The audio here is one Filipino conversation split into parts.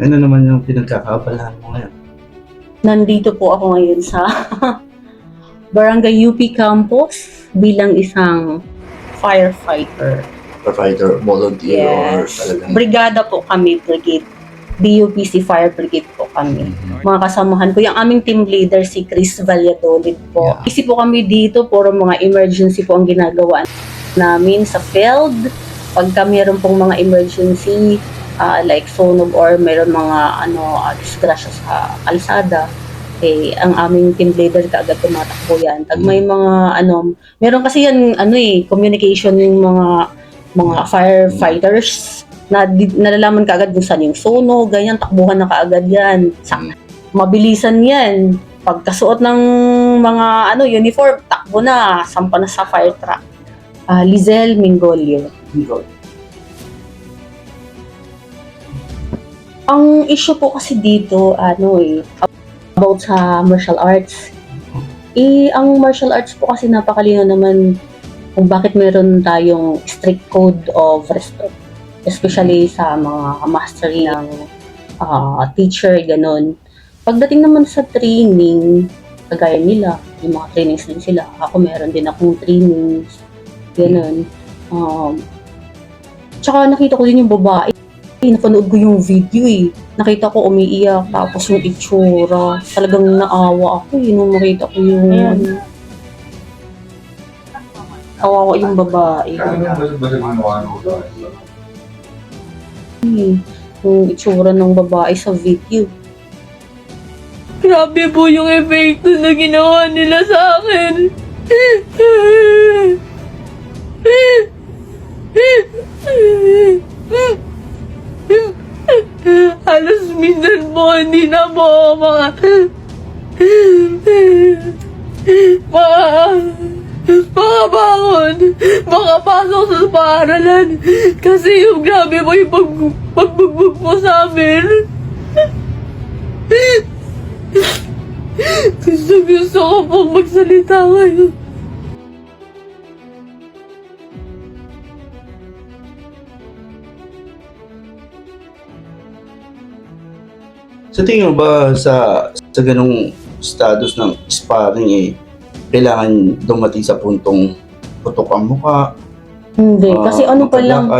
Ano naman yung pinagkakabalahan mo ngayon? Nandito po ako ngayon sa Barangay UP Campus bilang isang firefighter. Provider, volunteer, or Yes. talagang... Brigada po kami, brigade. BUPC Fire Brigade po kami. Mhm. Mga kasamahan ko, yung aming team leader si Chris Valladolid po. Yeah. Isi po kami dito, puro mga emergency po ang ginagawa namin sa field. Pagka meron pong mga emergency, ah, like sunog or meron mga ano, ah, disgrasya sa kalsada, eh, ang aming team leader kaagad tumatakbo yan. Pag may mga ano, meron kasi yan, ano eh, communication yung mga mga firefighters na nalalaman kaagad kung saan yung sunog, ganyan, takbuhan na kaagad yan. Sa, mabilisan yan. Pagkasuot ng mga ano uniform, takbo na, sampa na sa fire truck. Ah, Lizel Mingolio. Ang issue po kasi dito, ano eh, about sa martial arts. Eh, ang martial arts po kasi napakalino naman kung bakit meron tayong strict code of respect. Especially sa mga mastery ng ah, teacher, ganun. Pagdating naman sa training, kagaya nila, yung mga trainings din sila. Ako meron din akong trainings, ganun. Um, tsaka nakita ko din yung babae. Eh, napanood ko yung video eh. Nakita ko umiiyak, tapos yung itsura. Talagang naawa ako eh, nung makita ko yung... Ayan. Kawawa yung babae. Eh, yung itsura ng babae sa video. Grabe po yung epekto na ginawa nila sa akin. Halos minsan po hindi na po ako mga mga makabangon, makapasok sa paaralan kasi yung grabe po yung pag, pagbugbog po sa amin. Gusto gusto ko pong magsalita ngayon. Sa tingin mo ba sa sa ganung status ng sparring eh, kailangan dumating sa puntong putok ang muka? Hindi, ah, kasi ano pa lang,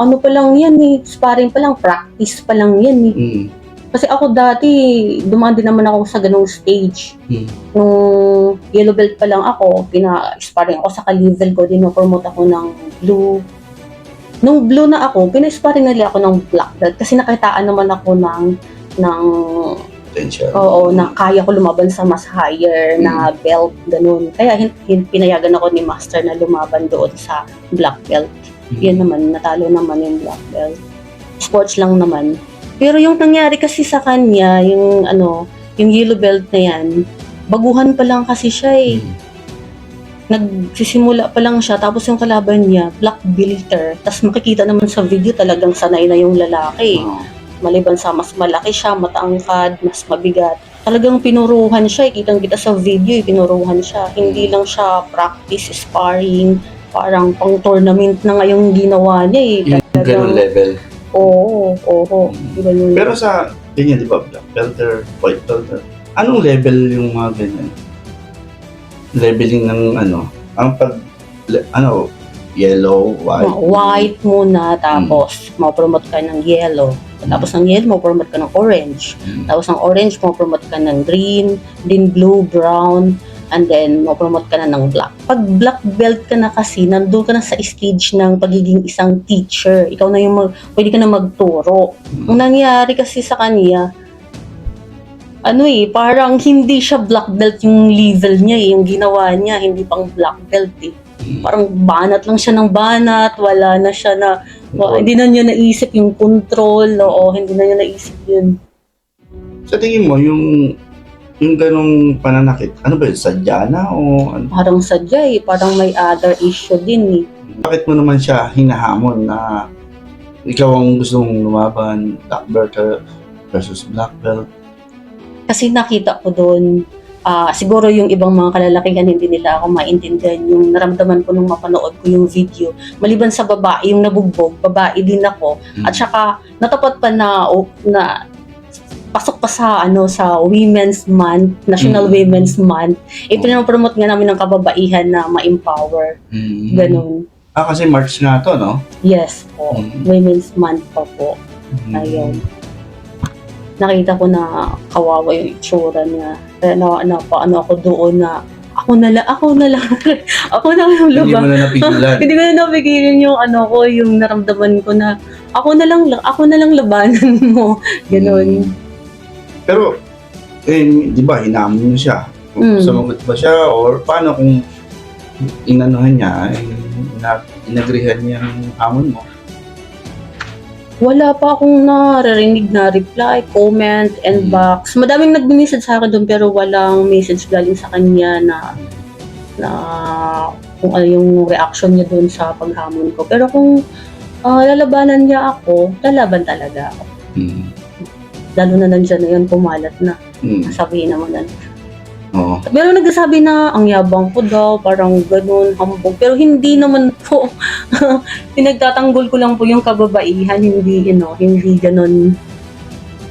ano pa lang yan eh, sparring pa lang, practice pa lang yan eh. Mm. Kasi ako dati, dumaan din naman ako sa ganong stage. Hmm. Nung yellow belt pa lang ako, pina-sparring ako sa ka-level ko, din promote ako ng blue. Nung blue na ako, pina-sparring nila ako ng black belt kasi nakitaan naman ako ng ng Potential. oo na kaya ko lumaban sa mas higher na belt ganun. Kaya hin, hin- pinayagan ako ni master na lumaban doon sa black belt. Mm. Yan naman, natalo naman yung black belt. Sports lang naman. Pero yung nangyari kasi sa kanya, yung ano, yung yellow belt na yan, baguhan pa lang kasi siya eh. Mm. Nagsisimula pa lang siya, tapos yung kalaban niya, black belter. Tapos makikita naman sa video talagang sanay na yung lalaki. Oo. Maliban sa mas malaki siya, matangkad, mas mabigat. Talagang pinuruhan siya, eh. kitang-kita sa video, eh, pinuruhan siya. Hindi lang siya practice, sparring, parang pang tournament na ngayong ginawa niya eh. Yung ganung level. Oo, oo. Ganun. Pero sa ganyan, di ba? Black belter, white belter. Anong level yung mga ganyan? Leveling ng ano? Ang pag, le- ano, yellow, white. White muna, tapos ma-promote ka ng yellow. Tapos ng yellow, ma-promote ka ng orange. Mm. Tapos ng orange, ma-promote ka ng green, then blue, brown, and then ma-promote ka na ng black. Pag black belt ka na kasi, nandun ka na sa stage ng pagiging isang teacher. Ikaw na yung mag, pwede ka na magturo. Ang nangyari kasi sa kanya, ano eh, parang hindi siya black belt yung level niya eh, yung ginawa niya, hindi pang black belt eh. Mm. Parang banat lang siya ng banat, wala na siya na, wa- hindi na niya naisip yung control, oo, hindi na niya naisip yun. Sa tingin mo, yung yung ganong pananakit, ano ba yun? Sadya na o ano? Parang sadya eh, parang may other issue din eh. Bakit mo naman siya hinahamon na ikaw ang gusto mong lumaban, black belt versus black belt? Kasi nakita ko doon, ah, siguro yung ibang mga kalalakihan hindi nila ako maintindihan yung naramdaman ko nung mapanood ko yung video. Maliban sa babae, yung nabugbog, babae din ako. Mm. At saka natapat pa na o- na pasok pa sa ano sa Women's Month, National Mm. Women's Month. Eh pinopromote nga namin ng kababaihan na ma-empower. Mm. Ganun. Ah, kasi March nga to, no? Yes po. Mm. Women's Month pa po. Ayun. Nakita ko na kawawa yung itsura niya. Kaya na, na ano ako doon na ako na lang, ako na lang, ako na lang Hindi laba. mo na napigilan. Hindi ko na napigilan yung ano ko, yung naramdaman ko na ako na lang, ako na lang labanan mo. Ganon. Mm. Pero, eh, di ba, hinamon mo siya. Mm. Sumagot ba siya? Or paano kung inanuhan niya, eh, ina, inagrihan niya ang hamon mo? Wala pa akong naririnig na reply, comment, and Mm. box. Madaming nag-message sa akin doon pero walang message galing sa kanya na na kung ano yung reaction niya doon sa paghamon ko. Pero kung ah, lalabanan niya ako, lalaban talaga ako. Mm. Lalo na nandyan na yun, pumalat na. Mm. Sabihin naman na. Oo. Pero nagsasabi na ang yabang ko daw, parang ganun, hambog. Pero hindi naman po. Pinagtatanggol ko lang po yung kababaihan, hindi, you know, hindi ganun.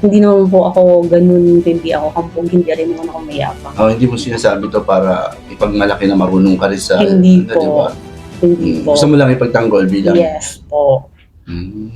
Hindi naman po ako ganun, hindi ako hambog, hindi rin naman ako mayabang. Oh, hindi mo sinasabi to para ipagmalaki na marunong ka rin sa... Hindi ano, po. di ba? Hindi Mm. po. Gusto mo lang ipagtanggol bilang... Yes po. Mm.